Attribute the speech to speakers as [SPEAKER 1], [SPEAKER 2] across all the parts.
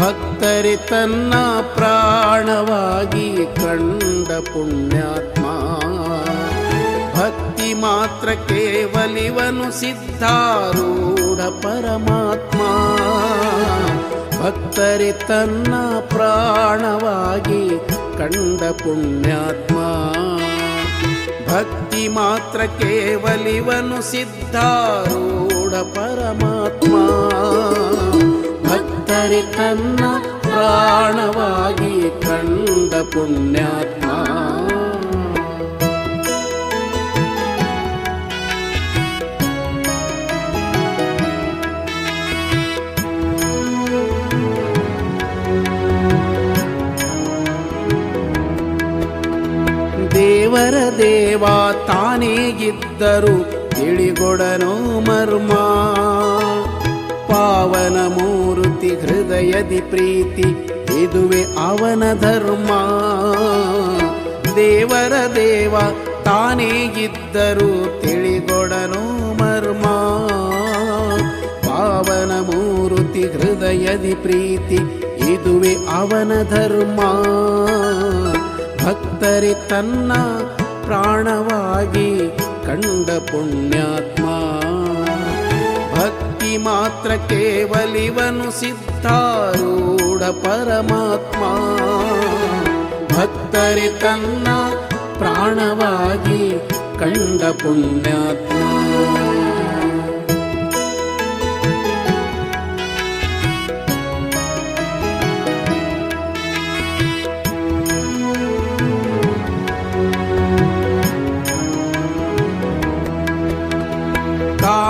[SPEAKER 1] ಭಕ್ತರಿ ತನ್ನ ಪ್ರಾಣವಾಗಿ ಕಂಡ ಪುಣ್ಯಾತ್ಮ. ಭಕ್ತಿ ಮಾತ್ರ ಕೇವಲಿವನು ಸಿದ್ಧಾರೂಢ ಪರಮಾತ್ಮ. ಭಕ್ತರಿ ತನ್ನ ಪ್ರಾಣವಾಗಿ ಕಂಡ ಪುಣ್ಯಾತ್ಮ. ಭಕ್ತಿ ಮಾತ್ರ ಕೇವಲಿವನು ಸಿದ್ಧಾರೂಢ ಪರಮಾತ್ಮ. ಭಕ್ತರಿ ತನ್ನ ಪ್ರಾಣವಾಗಿ ಕಂಡ ಪುಣ್ಯಾತ್ಮ. ದೇವರ ದೇವ ತಾನೇ ಇದ್ದರು ತಿಳಿಗೊಡನೋ ಮರ್ಮ. ಪಾವನ ಮೂರುತಿ ಹೃದಯದಿ ಪ್ರೀತಿ, ಇದುವೆ ಅವನ ಧರ್ಮ. ದೇವರ ದೇವ ತಾನೇ ಇದ್ದರೂ ತಿಳಿಗೊಡನು ಮರ್ಮ. ಪಾವನ ಮೂರುತಿ ಹೃದಯದಿ ಪ್ರೀತಿ, ಇದುವೆ ಅವನ ಧರ್ಮ. ಭಕ್ತರಿ ತನ್ನ ಪ್ರಾಣವಾಗಿ ಕಂಡ ಪುಣ್ಯಾತ್ಮ ಮಾತ್ರ ಕೇವಲಿವನು ಸಿದ್ಧಾರೂಢ ಪರಮಾತ್ಮ ಭಕ್ತರಿ ತನ್ನ ಪ್ರಾಣವಾಗಿ ಕಂಡ ಪುಣ್ಯಾತ್ಮ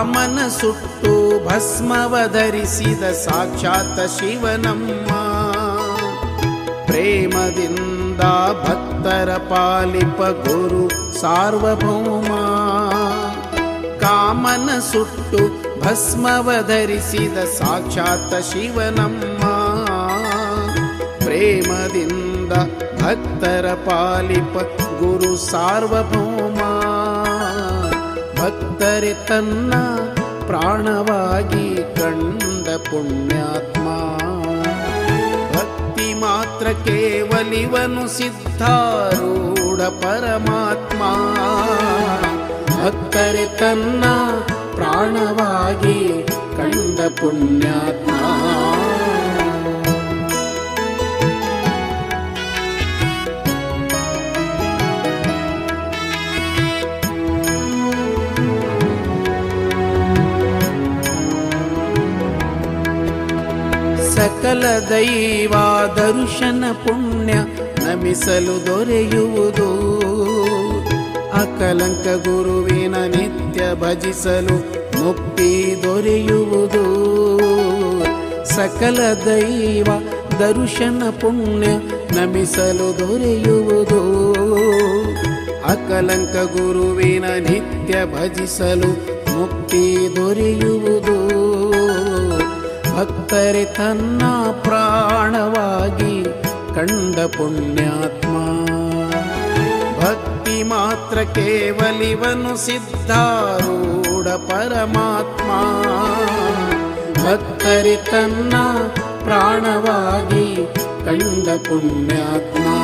[SPEAKER 1] ಕಾಮನ ಸುಟ್ಟು ಭಸ್ಮವ ಧರಿಸಿದ ಸಾಕ್ಷಾತ್ ಶಿವನಮ್ಮ. ಪ್ರೇಮದಿಂದ ಭಕ್ತರ ಪಾಲಿಪ ಗುರು ಸಾರ್ವಭೌಮ. ಕಾಮನ ಸುಟ್ಟು ಭಸ್ಮವ ಧರಿಸಿದ ಸಾಕ್ಷಾತ್ ಶಿವನಮ್ಮ. ಪ್ರೇಮದಿಂದ ಭಕ್ತರ ಪಾಲಿಪ ಗುರು ಸಾರ್ವಭೌಮ. ಭಕ್ತರೆ ತನ್ನ ಪ್ರಾಣವಾಗಿ ಕಂಡ ಪುಣ್ಯಾತ್ಮ. ಭಕ್ತಿ ಮಾತ್ರ ಕೇವಲಿವನು ಸಿದ್ಧಾರೂಢ ಪರಮಾತ್ಮ. ಭಕ್ತರೆ ತನ್ನ ಪ್ರಾಣವಾಗಿ ಕಂಡ ಪುಣ್ಯಾತ್ಮ. ಸಕಲ ದೈವ ದರ್ಶನ ಪುಣ್ಯ ನಮಿಸಲು ದೊರೆಯುವುದು. ಅಕಲಂಕ ಗುರುವಿನ ನಿತ್ಯ ಭಜಿಸಲು ಮುಕ್ತಿ ದೊರೆಯುವುದು. ಸಕಲ ದೈವ ದರ್ಶನ ಪುಣ್ಯ ನಮಿಸಲು ದೊರೆಯುವುದು. ಅಕಲಂಕ ಗುರುವಿನ ನಿತ್ಯ ಭಜಿಸಲು ಮುಕ್ತಿ ದೊರೆಯುವುದು. ಭಕ್ತರೆ ತನ್ನ ಪ್ರಾಣವಾಗಿ ಕಂಡ ಪುಣ್ಯಾತ್ಮ. ಭಕ್ತಿ ಮಾತ್ರ ಕೇವಲಿವನು ಸಿದ್ಧಾರೂಢ ಪರಮಾತ್ಮ. ಭಕ್ತರಿ ತನ್ನ ಪ್ರಾಣವಾಗಿ ಕಂಡ ಪುಣ್ಯಾತ್ಮ.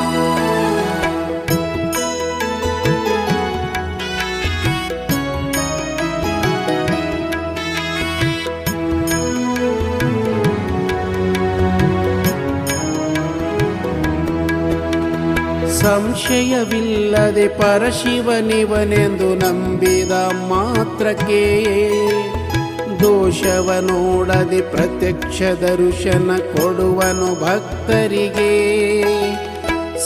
[SPEAKER 1] ಸಂಶಯವಿಲ್ಲದೆ ಪರಶಿವನಿವನೆಂದು ನಂಬಿದ ಮಾತ್ರಕ್ಕೆ ದೋಷವ ನೋಡದೆ ಪ್ರತ್ಯಕ್ಷ ದರ್ಶನ ಕೊಡುವನು ಭಕ್ತರಿಗೆ.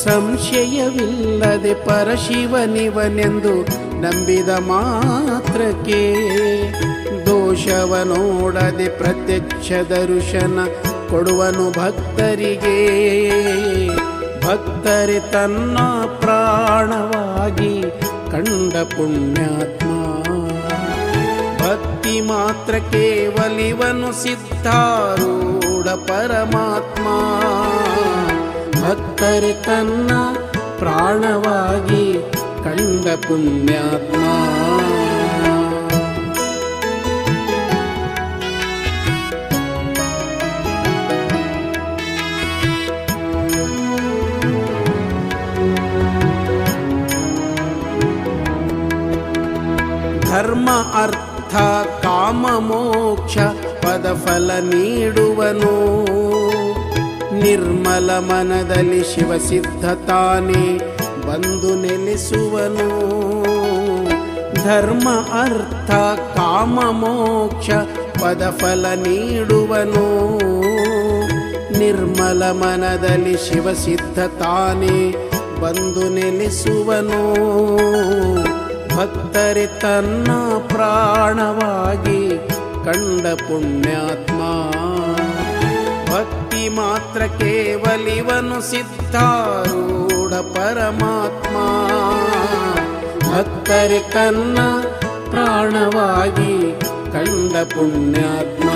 [SPEAKER 1] ಸಂಶಯವಿಲ್ಲದೆ ಪರಶಿವನಿವನೆಂದು ನಂಬಿದ ಮಾತ್ರಕ್ಕೆ ದೋಷವ ನೋಡದೆ ಪ್ರತ್ಯಕ್ಷ ದರ್ಶನ ಕೊಡುವನು ಭಕ್ತರಿಗೆ. ಭಕ್ತರೆ ತನ್ನ ಪ್ರಾಣವಾಗಿ ಕಂಡ ಪುಣ್ಯಾತ್ಮ. ಭಕ್ತಿ ಮಾತ್ರ ಕೇವಲಿವನು ಸಿದ್ಧಾರೂಢ ಪರಮಾತ್ಮ. ಭಕ್ತರಿ ತನ್ನ ಪ್ರಾಣವಾಗಿ ಕಂಡ ಪುಣ್ಯಾತ್ಮ. ಧರ್ಮ ಅರ್ಥ, ಕಾಮ ಮೋಕ್ಷ ಪದಫಲ ನೀಡುವನು. ನಿರ್ಮಲ ಮನದಲ್ಲಿ ಶಿವಸಿದ್ಧ ತಾನೇ ಬಂದು ನೆಲೆಸುವನು. ಧರ್ಮ ಅರ್ಥ, ಕಾಮ ಮೋಕ್ಷ ಪದಫಲ ನೀಡುವನು. ನಿರ್ಮಲ ಮನದಲ್ಲಿ ಶಿವಸಿದ್ಧ ತಾನೇ ಬಂದು ನೆಲೆಸುವನು. ಭಕ್ತರಿ ತನ್ನ ಪ್ರಾಣವಾಗಿ ಕಂಡ ಪುಣ್ಯಾತ್ಮ. ಭಕ್ತಿ ಮಾತ್ರ ಕೇವಲಿವನು ಸಿದ್ಧಾರೂಢ ಪರಮಾತ್ಮ. ಭಕ್ತರಿ ತನ್ನ ಪ್ರಾಣವಾಗಿ ಕಂಡ ಪುಣ್ಯಾತ್ಮ.